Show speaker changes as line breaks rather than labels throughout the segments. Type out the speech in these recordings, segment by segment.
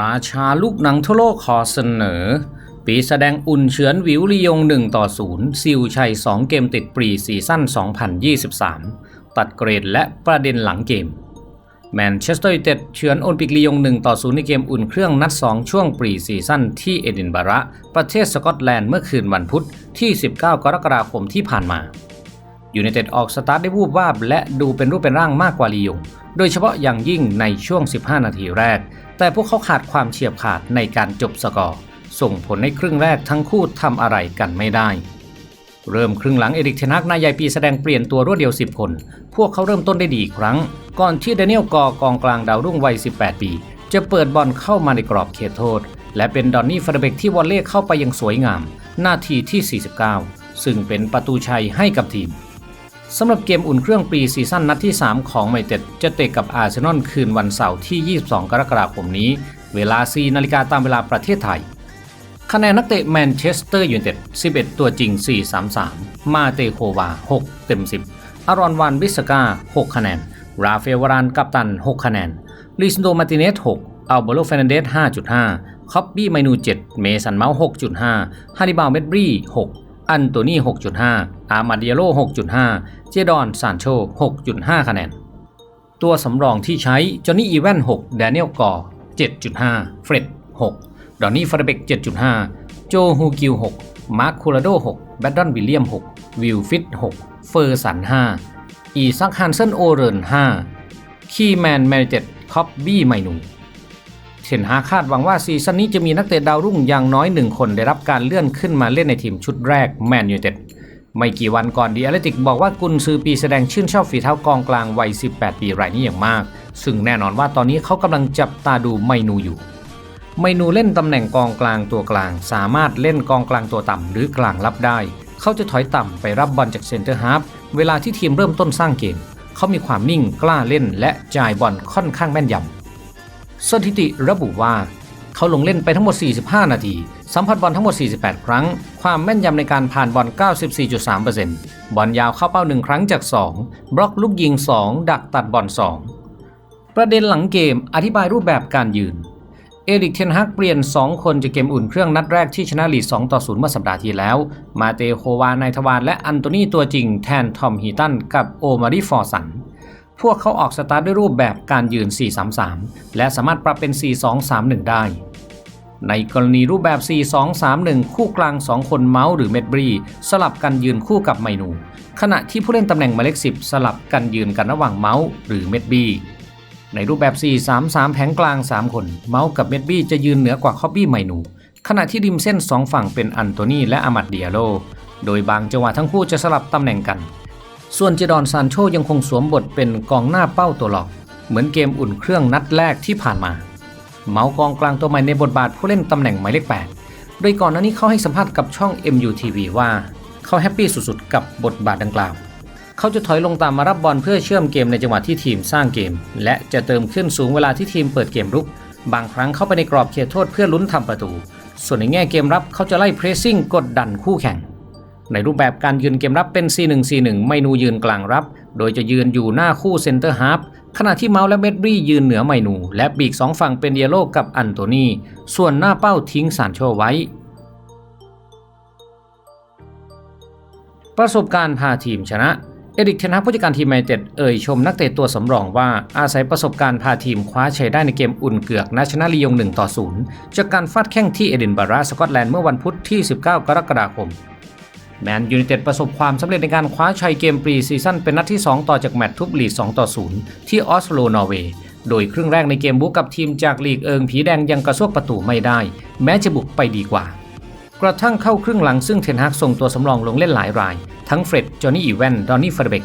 ราชาลูกหนังทั่วโลกขอเสนอ ปีแสดงอุ่นเฉือนวิวลียง 1 ต่อ 0 ซิลชัย 2 เกมติดปรีซีซั่น 2023 ตัดเกรดและประเด็นหลังเกม แมนเชสเตอร์ยูไนเต็ดเฉือนโอลิมปิกลียง 1 ต่อ 0 ในเกมอุ่นเครื่องนัด 2 ช่วงปรีซีซั่นที่เอดินบะระ ประเทศสกอตแลนด์เมื่อคืนวันพุธที่ 19 กรกฎาคมที่ผ่านมายูไนเต็ดออกสตาร์ทได้วูบวาบและดูเป็นรูปเป็นร่างมากกว่าลียง โดยเฉพาะอย่างยิ่งในช่วง 15 นาทีแรก แต่พวกเขาขาดความเฉียบขาดในการจบสกอร์ ส่งผลในครึ่งแรกทั้งคู่ทำอะไรกันไม่ได้ เริ่มครึ่งหลังเอริกเทนักนายใหญ่ปีแสดงเปลี่ยนตัวรวดเดียว 10 คน พวกเขาเริ่มต้นได้ดีอีกครั้ง ก่อนที่เดนิเอลกอกองกลางดาวรุ่งวัย 18 ปี จะเปิดบอลเข้ามาในกรอบเขตโทษ และเป็นดอนนี่ฟาเดเบกที่วอลเล่เข้าไปอยังสวยงาม นาทีที่ 49 ซึ่งเป็นประตูชัยให้กับทีม สำหรับเกมอุ่นเครื่องปีซีซั่นนัดที่ 3 ของไมเต็ดจะเตะกับอาร์เซนอลคืนวันเสาร์ที่ 22 กรกฎาคมนี้ เวลา 4 นาฬิกาตามเวลาประเทศไทย คะแนนนักเตะแมนเชสเตอร์ยูไนเต็ด 11 ตัวจริง 433 มาเตโควา 6 เต็ม 10 อารอนวานบิสกา 6 คะแนน ราฟาเอลวารานกัปตัน 6 คะแนน ลิซโดมาติเนส 6 อัลเบโรเฟรนันเดส 5.5 คอปบี้ไมนู 7 เมสันเมาส์6.5ฮาริบาลเมดบรี 6 อันโตนี่ 6.5 อามาเดียโล 6.5 เจดอนซานโช 6.5 คะแนน ตัวสำรองที่ใช้ จอห์นนี่ อีแวน 6 แดเนียล กอร์ 7.5 เฟร็ด 6 ดอนนี่ ฟาร์เบก 7.5 โจ ฮูกิว 6 มาร์ค คูราโด 6 แบดดอน วิลเลียม 6 วิลฟิต 6 เฟอร์สัน 5 อีซักฮันเซนโอเรน 5 คีแมน แมริเต็ดคอปบี้ ไมนู เทนฮาคาดหวังว่าซีซั่นนี้จะมีนักเตะดาวรุ่งอย่างน้อยหนึ่งคนได้รับการเลื่อนขึ้นมาเล่นในทีมชุดแรกแมนยูเต็ดไม่กี่วันก่อนดีแอตเลติกบอกว่ากุนซือปีแสดงชื่นชอบฝีเท้ากองกลางวัย 18 ปีรายนี้อย่างมาก ซึ่งแน่นอนว่าตอนนี้เขากำลังจับตาดูไมนูอยู่ ไมนูเล่นตำแหน่งกองกลางตัวกลาง สามารถเล่นกองกลางตัวต่ำหรือกลางรับได้ เขาจะถอยต่ำไปรับบอลจากเซนเตอร์ฮาฟเวลาที่ทีมเริ่มต้นสร้างเกม เขามีความนิ่งกล้าเล่นและจ่ายบอลค่อนข้างแม่นยำ สถิติระบุว่า เขาลงเล่นไปทั้งหมด 45 นาที สัมผัสบอลทั้งหมด 48 ครั้ง ความแม่นยำในการผ่านบอล 94.3%บอลยาวเข้าเป้า 1 ครั้งจาก 2 บล็อกลูกยิง 2 ดักตัดบอล 2 ประเด็นหลังเกมอธิบายรูปแบบการยืน เอริกเทนฮักเปลี่ยน 2 คนจากเกมอุ่นเครื่องนัดแรกที่ชนะลีด 2 ต่อ 0 เมื่อสัปดาห์ที่แล้ว มาเตโควานายทวารและอันโตนีตัวจริงแทนทอมฮีตันกับโอมาริฟอร์สัน พวกเขาออกสตาร์ทด้วยรูปแบบการยืน 4-3-3 และสามารถปรับเป็น 4-2-3-1 ได้ ในกรณีรูปแบบ 4-2-3-1 คู่กลาง 2 คนเมาส์หรือเมดบรีสลับกันยืนคู่กับไมนู ขณะที่ผู้เล่นตำแหน่งหมายเลข10 สลับกันยืนกันระหว่างเมาส์หรือเมดบีในรูปแบบ 4-3-3 แผงกลาง 3 คน เมาส์กับเมดบี้จะยืนเหนือกว่าคอบบี้ไมนู ขณะที่ริมเส้น 2 ฝั่งเป็นอันโตนีและอามัดเดียโล โดยบางจังหวะทั้งคู่จะสลับตำแหน่งกัน ส่วนเจดอนซานโชยังคงสวมบทเป็นกองหน้าเป้าตัวหลอก เหมือนเกมอุ่นเครื่องนัดแรกที่ผ่านมา เมาส์กองกลางตัวใหม่ในบทบาทผู้เล่นตำแหน่งหมายเลข 8 โดยก่อนหน้านี้เขาให้สัมภาษณ์กับช่อง MUTV ว่าเขาแฮปปี้สุดๆ กับบทบาทดังกล่าว เขาจะถอยลงตามมารับบอลเพื่อเชื่อมเกมในจังหวะที่ทีมสร้างเกม และจะเติมขึ้นสูงเวลาที่ทีมเปิดเกมรุก บางครั้งเข้าไปในกรอบเขตโทษเพื่อลุ้นทำประตู ส่วนในแง่เกมรับเขาจะไล่เพรสซิ่งกดดันคู่แข่ง ในรูปแบบการยืนเกมรับเป็น4-1-4-1ไมนูยืนกลางรับ โดยจะยืนอยู่หน้าคู่เซนเตอร์ฮาฟขณะที่เมาส์และเมดบรียืนเหนือไมนู และปีกสองฝั่งเป็นเดียโลกับอันโตนีส่วนหน้าเป้าทิ้งซานโชไว้ ประสบการณ์พาทีมชนะ เอริกเทนฮากผู้จัดการทีมไมเต็ดเอ่ยชมนักเตะตัวสำรองว่าอาศัยประสบการณ์พาทีมคว้าชัยได้ในเกมอุ่นเกือกนัดชนะลียง1ต่อ0จากการฟาดแข้งที่เอดินบะระสกอตแลนด์เมื่อวันพุธที่ 19 กรกฎาคม แมนยูไนเต็ดประสบความสำเร็จในการคว้าชัยเกมปรีซีซั่นเป็นนัดที่ 2 ต่อจากแมตช์ทุบลีด2ต่อ0ที่ออสโลนอร์เวย์โดยครึ่งแรกในเกมบุกกับทีมจากลีกเอิงผีแดงยังกระซวกประตูไม่ได้ แม้จะบุกไปดีกว่า กระทั่งเข้าครึ่งหลังซึ่งเทนฮากส่งตัวสำรองลงเล่นหลายราย ทั้งเฟร็ด จอห์นนี่อีแวน ดอนนี่ฟาร์เบก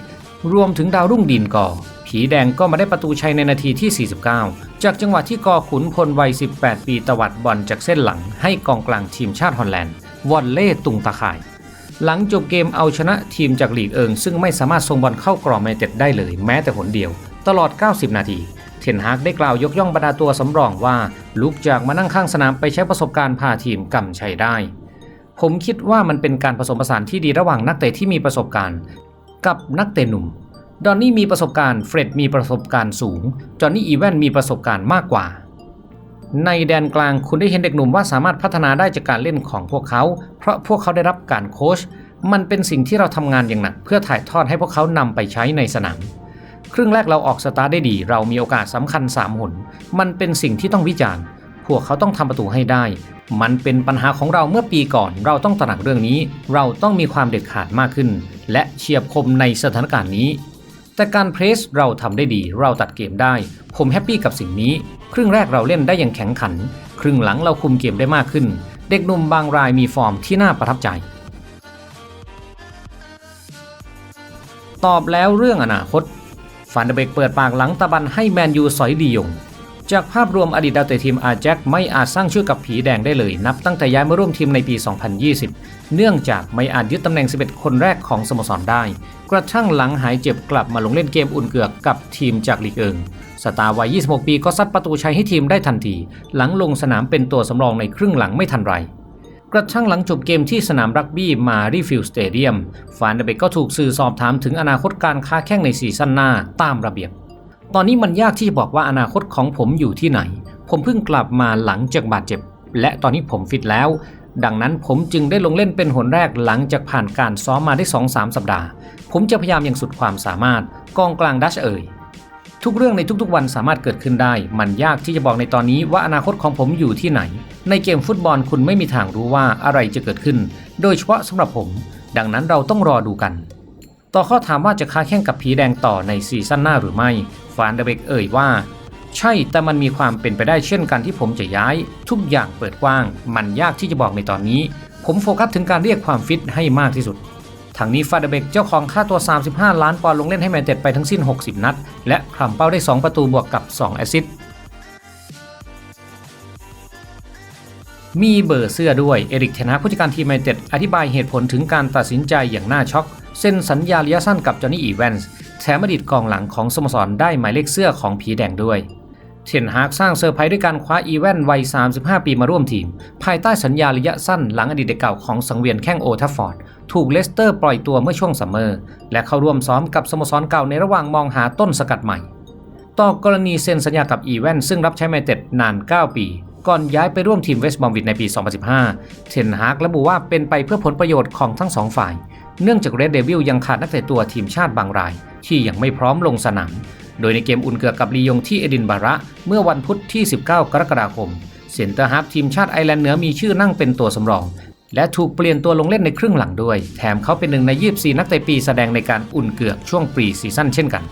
รวมถึงดาวรุ่งดินกอ ผีแดงก็มาได้ประตูชัยในนาทีที่ 49 จากจังหวะที่กอขุนพลวัย 18 ปีตวัดบอลจากเส้นหลัง ให้กองกลางทีมชาติฮอลแลนด์วอลเล่ตุงตะข่าย หลังจบเกมเอาชนะทีมจากลีกเอิง ซึ่งไม่สามารถส่งบอลเข้ากรอบแมนเต็ดได้เลยแม้แต่หนเดียว ตลอด 90 นาที เทนฮากได้กล่าวยกย่องบรรดาตัวสำรองว่าลุกจากมานั่งข้างสนามไปใช้ประสบการณ์พาทีมกำชัยได้ ผมคิดว่ามันเป็นการผสมผสานที่ดีระหว่างนักเตะที่มีประสบการณ์ กับนักเตะหนุ่ม ดอนนี่มีประสบการณ์ เฟร็ดมีประสบการณ์สูง จอห์นนี่อีแวนมีประสบการณ์มากกว่า ในแดนกลางคุณได้เห็นเด็กหนุ่มว่าสามารถพัฒนาได้จากการเล่นของพวกเขา เพราะพวกเขาได้รับการโค้ชมันเป็นสิ่งที่เราทำงานอย่างหนัก เพื่อถ่ายทอดให้พวกเขานำไปใช้ในสนาม ครึ่งแรกเราออกสตาร์ทได้ดี เรามีโอกาสสำคัญ3หน มันเป็นสิ่งที่ต้องวิจารณ์ พวกเขาต้องทำประตูให้ได้ มันเป็นปัญหาของเราเมื่อปีก่อน เราต้องตระหนักเรื่องนี้ เราต้องมีความเด็ดขาดมากขึ้น และเฉียบคมในสถานการณ์นี้ แต่การเพรสเราทำได้ดี เราตัดเกมได้ ผมแฮปปี้กับสิ่งนี้ ครึ่งแรกเราเล่นได้อย่างแข็งขัน ครึ่งหลังเราคุมเกมได้มากขึ้น เด็กหนุ่มบางรายมีฟอร์มที่น่าประทับใจ ตอบแล้วเรื่องอนาคตฟันเดเบกเปิดปากหลังตะบันให้แมนยูสอยดียง จากภาพรวมอดีตดาวเตะทีมอาแจ็คไม่อาจสร้างชื่อกับผีแดงได้เลย นับตั้งแต่ย้ายมาร่วมทีมในปี 2020 เนื่องจากไม่อาจยึดตำแหน่ง 11 คนแรกของสโมสรได้ กระทั่งหลังหายเจ็บกลับมาลงเล่นเกมอุ่นเกือกกับทีมจากลีกเอิงสตาร์วัย 26 ปีก็ซัดประตูชัยให้ทีมได้ทันที หลังลงสนามเป็นตัวสำรองในครึ่งหลังไม่ทันไรกระทั่งหลังจบเกมที่สนามรักบี้มารีฟิลสเตเดียมฟานเดเบกก็ถูกสื่อสอบถามถึงอนาคตการค้าแข่งในซีซั่นหน้าตามระเบียบ ตอนนี้มันยากที่จะบอกว่าอนาคตของผมอยู่ที่ไหน ผมเพิ่งกลับมาหลังจากบาดเจ็บ และตอนนี้ผมฟิตแล้ว ดังนั้นผมจึงได้ลงเล่นเป็นหนแรกหลังจากผ่านการซ้อมมาได้ 2-3 สัปดาห์ ผมจะพยายามอย่างสุดความสามารถ กองกลางดัชเอ่ยทุกเรื่องในทุกๆวันสามารถเกิดขึ้นได้ มันยากที่จะบอกในตอนนี้ว่าอนาคตของผมอยู่ที่ไหน ในเกมฟุตบอลคุณไม่มีทางรู้ว่าอะไรจะเกิดขึ้น โดยเฉพาะสำหรับผม ดังนั้นเราต้องรอดูกัน ต่อข้อถามว่าจะค้าแข่งกับผีแดงต่อในซีซั่นหน้าหรือไม่ ฟานเดเบกเอ่ยว่า ใช่แต่มันมีความเป็นไปได้เช่นกันที่ผมจะย้าย ทุกอย่างเปิดกว้าง มันยากที่จะบอกในตอนนี้ ผมโฟกัสถึงการเรียกความฟิตให้มากที่สุดทางนี้ฟาเดเบกเจ้าของค่าตัว 35 ล้านปอนด์ลงเล่นให้แมนเต็ดไปทั้งสิ้น 60 นัด และคลำเป้าได้ 2 ประตูบวกกับ 2 แอสซิสต์มีเบอร์เสื้อด้วยเอริกเทนาผู้จัดการทีมแมนเต็ดอธิบายเหตุผลถึงการตัดสินใจอย่างน่าช็อกเซ็นสัญญาระยะสั้นกับจอห์นนี่อีแวนส์ ถมอดีตกองหลังของสโมสรได้หมายเลขเสื้อของผีแดงด้วยเทนฮากสร้างเซอร์ไพรส์ด้วยการคว้าอีแวนวัย 35 ปีมาร่วมทีม ภายใต้สัญญาระยะสั้นหลังอดีตเกเก่าของสังเวียนแข้งโอทัฟฟอร์ด ถูกเลสเตอร์ปล่อยตัวเมื่อช่วงซัมเมอร์ และเข้าร่วมซ้อมกับสโมสรเก่าในระหว่างมองหาต้นสกัดใหม่ ต่อกรณีเซ็นสัญญากับอีแวนซึ่งรับใช้แมนเต็ดนาน 9 ปี ก่อนย้ายไปร่วมทีมเวสต์บอมวิดในปี 2015 เทนฮากระบุว่าเป็นไปเพื่อผลประโยชน์ของทั้งสองฝ่าย เนื่องจากเรดเดวิลยังขาดนักเตะตัวทีมชาติบางรายที่ยังไม่พร้อมลงสนาม โดยในเกมอุ่นเกือกกับลียงที่เอดินบาระ เมื่อวันพุธที่ 19 กรกฎาคม เซนเตอร์ฮาร์ฟทีมชาติไอร์แลนด์เหนือมีชื่อนั่งเป็นตัวสำรอง และถูกเปลี่ยนตัวลงเล่นในครึ่งหลังด้วย แถมเขาเป็นหนึ่งใน 24 นักเตะปีแสดงในการอุ่นเกือกช่วงปรีซีซั่นเช่นกัน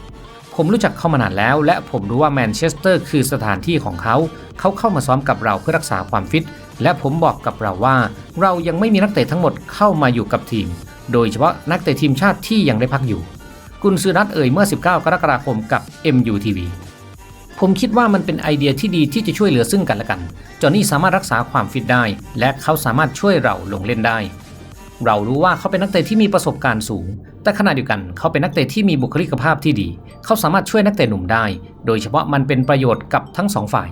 ผมรู้จักเขามานานแล้ว และผมรู้ว่าแมนเชสเตอร์คือสถานที่ของเขา เขาเข้ามาซ้อมกับเราเพื่อรักษาความฟิต และผมบอกกับเราว่า เรายังไม่มีนักเตะทั้งหมดเข้ามาอยู่กับทีม โดยเฉพาะนักเตะทีมชาติที่ยังได้พักอยู่ กุนซือนัดเอ่ยเมื่อ 19 กรกฎาคมกับ MUTV ผมคิดว่ามันเป็นไอเดียที่ดีที่จะช่วยเหลือซึ่งกันและกัน จอห์นนี่สามารถรักษาความฟิตได้ และเขาสามารถช่วยเราลงเล่นได้ เรารู้ว่าเขาเป็นนักเตะที่มีประสบการณ์สูง แต่ขณะเดียวกันเขาเป็นนักเตะที่มีบุคลิกภาพที่ดี เขาสามารถช่วยนักเตะหนุ่มได้ โดยเฉพาะมันเป็นประโยชน์กับทั้งสองฝ่าย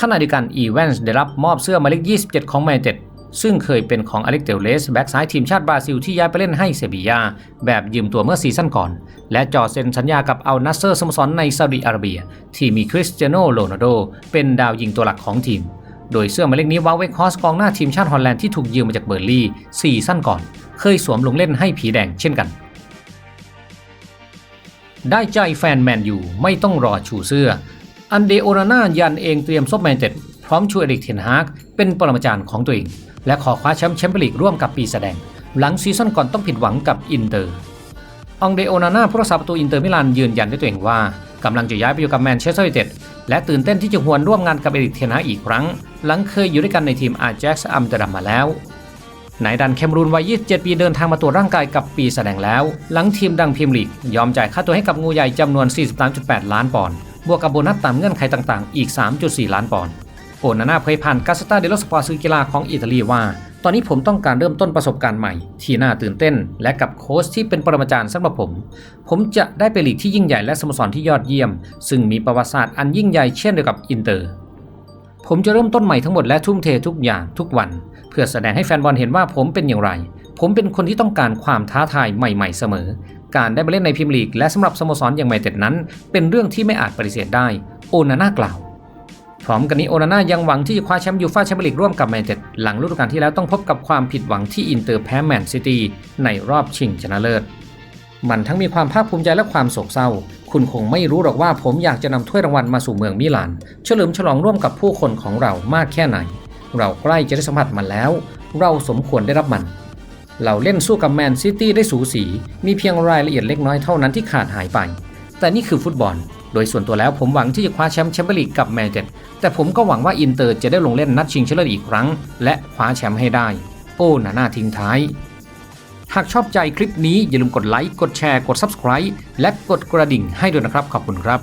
ขณะเดียวกันอีแวนส์ได้รับมอบเสื้อหมายเลข 27 ของแมนเต็ด ซึ่งเคยเป็นของอเล็กเตลเลสแบ็กซ้ายทีมชาติบราซิลที่ย้ายไปเล่นให้เซบียา แบบยืมตัวเมื่อซีซั่นก่อน และจอเซ็นสัญญากับอัลนัสเซอร์สโมสรในซาอุดิอาระเบีย ที่มีคริสเตียโนโรนัลโดเป็นดาวยิงตัวหลักของทีม โดยเสื้อหมายเลขนี้วาเวคอสกองหน้าทีมชาติฮอลแลนด์ที่ถูกยืมมาจากเบอร์ลี่ซีซั่นก่อน เคยสวมลงเล่นให้ผีแดงเช่นกันได้ใจแฟนแมนยูไม่ต้องรอชูเสื้อ อันเดโอนาน่ายันเองเตรียมซบแมนเต็ดพร้อมช่วยเอริกเทนฮากเป็นปรมาจารย์ของตัวเอง และขอคว้าแชมป์แชมเปี้ยนลีกร่วมกับปีแสดง หลังซีซั่นก่อนต้องผิดหวังกับอินเตอร์ องเดโอนาน่าผู้รักษาประตูอินเตอร์มิลานยืนยันด้วยตัวเองว่ากำลังจะย้ายไปอยู่กับแมนเชสเตอร์ยูไนเต็ดและตื่นเต้นที่จะหวนร่วมงานกับเอริกเทนฮาอีกครั้ง หลังเคยอยู่ด้วยกันในทีมอาแจ็กซ์อัมเตอร์ดัมมาแล้วนายดันแคมรูนวัย 27 ปีเดินทางมาตรวจร่างกายกับปีแสดงแล้ว หลังทีมดังพรีเมียร์ลีก ยอมจ่ายค่าตัวให้กับงูใหญ่จำนวน 43.8 ล้านปอนด์บวกกับโบนัสตามเงื่อนไขต่างๆ อีก 3.4 ล้านปอนด์ โอนาน่าเผยผ่านกาสตาเดโลสปอร์สื่อกีฬาของอิตาลีว่า ตอนนี้ผมต้องการเริ่มต้นประสบการณ์ใหม่ ที่น่าตื่นเต้น และกับโค้ชที่เป็นปรมาจารย์สำหรับผม ผมจะได้ไปลีกที่ยิ่งใหญ่และสโมสรที่ยอดเยี่ยม ซึ่งมีประวัติศาสตร์อันยิ่งใหญ่เช่นเดียวกับอินเตอร์ ผมจะเริ่มต้นใหม่ทั้งหมดและทุ่มเททุกอย่างทุกวัน เพื่อแสดงให้แฟนบอลเห็นว่าผมเป็นอย่างไร ผมเป็นคนที่ต้องการความท้าทายใหม่ ๆ เสมอ การได้มาเล่นในพรีเมียร์ลีกและสำหรับสโมสรอย่างไมเต็ดนั้น เป็นเรื่องที่ไม่อาจปฏิเสธได้ โอนาน่ากล่าว พร้อมกันนี้โอนาน่ายังหวังที่จะคว้าแชมป์ยูฟ่าแชมเปี้ยนลีกร่วมกับแมนเชสเตอร์หลังฤดูกาลที่แล้วต้องพบกับความผิดหวังที่อินเตอร์แพ้แมนซิตี้ในรอบชิงชนะเลิศ มันทั้งมีความภาคภูมิใจและความโศกเศร้า คุณคงไม่รู้หรอกว่าผมอยากจะนำถ้วยรางวัลมาสู่เมืองมิลาน เฉลิมฉลองร่วมกับผู้คนของเรามากแค่ไหน เราใกล้จะได้สัมผัสมันแล้ว เราสมควรได้รับมัน เราเล่นสู้กับแมนซิตี้ได้สูสี มีเพียงรายละเอียดเล็กน้อยเท่านั้นที่ขาดหายไป แต่นี่คือฟุตบอล โดยส่วนตัวแล้วผมหวังที่จะคว้าแชมป์แชมเปี้ยนลีกกับแมนเชสเตอร์แต่ผมก็หวังว่าอินเตอร์จะได้ลงเล่นนัดชิงชนะเลิศอีกครั้ง และคว้าแชมป์ให้ได้ โอ้หนาหน้าทิ้งท้าย หากชอบใจคลิปนี้อย่าลืมกดไลค์กดแชร์กด Subscribe และกดกระดิ่งให้ด้วยนะครับขอบคุณครับ